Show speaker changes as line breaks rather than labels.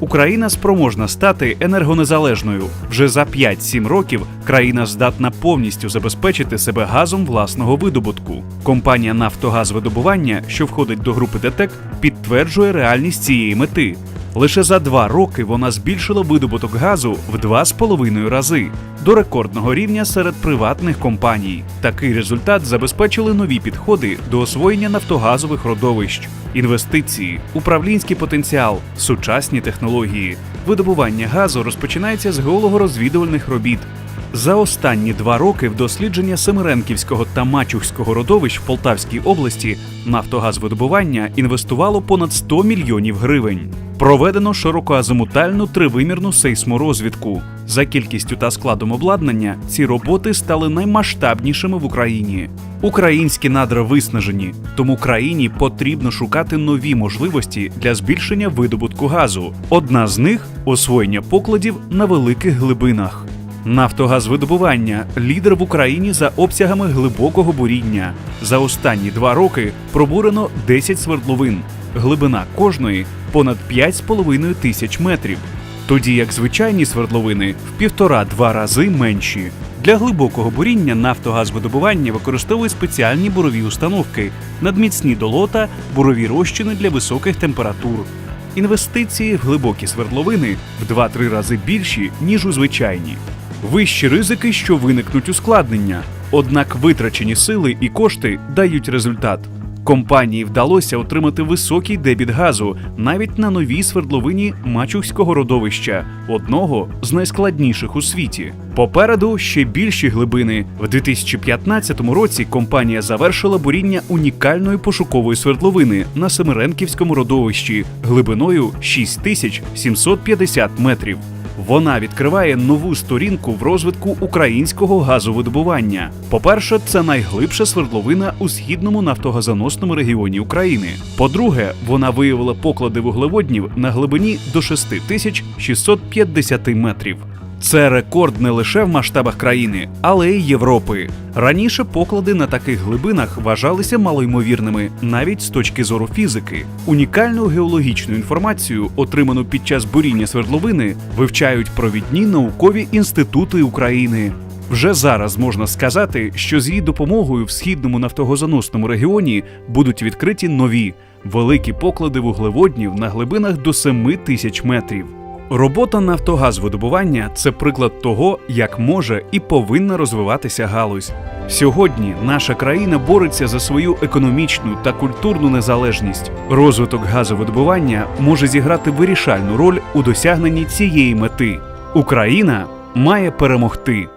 Україна спроможна стати енергонезалежною. Вже за 5-7 років країна здатна повністю забезпечити себе газом власного видобутку. Компанія Нафтогазвидобування, що входить до групи ДТЕК, підтверджує реальність цієї мети. Лише за два роки вона збільшила видобуток газу в два з половиною рази до рекордного рівня серед приватних компаній. Такий результат забезпечили нові підходи до освоєння нафтогазових родовищ, інвестиції, управлінський потенціал, сучасні технології. Видобування газу розпочинається з геолого-розвідувальних робіт. За останні два роки в дослідження Семиренківського та Мачухського родовищ в Полтавській області Нафтогазвидобування інвестувало понад 100 мільйонів гривень. Проведено широкоазимутальну тривимірну сейсморозвідку. За кількістю та складом обладнання ці роботи стали наймасштабнішими в Україні. Українські надра виснажені, тому країні потрібно шукати нові можливості для збільшення видобутку газу. Одна з них освоєння покладів на великих глибинах. Нафтогазвидобування лідер в Україні за обсягами глибокого буріння. За останні два роки пробурено 10 свердловин. Глибина кожної понад 5,5 тисяч метрів. Тоді як звичайні свердловини в півтора-два рази менші. Для глибокого буріння нафтогазвидобування використовують спеціальні бурові установки, надміцні долота, бурові розчини для високих температур. Інвестиції в глибокі свердловини в 2-3 рази більші, ніж у звичайні. Вищі ризики, що виникнуть ускладнення. Однак витрачені сили і кошти дають результат. Компанії вдалося отримати високий дебіт газу навіть на новій свердловині Мачухського родовища, одного з найскладніших у світі. Попереду ще більші глибини. В 2015 році компанія завершила буріння унікальної пошукової свердловини на Семиренківському родовищі глибиною 6750 метрів. Вона відкриває нову сторінку в розвитку українського газовидобування. По-перше, це найглибша свердловина у східному нафтогазоносному регіоні України. По-друге, вона виявила поклади вуглеводнів на глибині до 6650 метрів. Це рекорд не лише в масштабах країни, але й Європи. Раніше поклади на таких глибинах вважалися малоймовірними навіть з точки зору фізики. Унікальну геологічну інформацію, отриману під час буріння свердловини, вивчають провідні наукові інститути України. Вже зараз можна сказати, що з її допомогою в східному нафтогазоносному регіоні будуть відкриті нові великі поклади вуглеводнів на глибинах до 7 тисяч метрів. Робота нафтогазвидобування це приклад того, як може і повинна розвиватися галузь. Сьогодні наша країна бореться за свою економічну та культурну незалежність. Розвиток газовидобування може зіграти вирішальну роль у досягненні цієї мети. Україна має перемогти.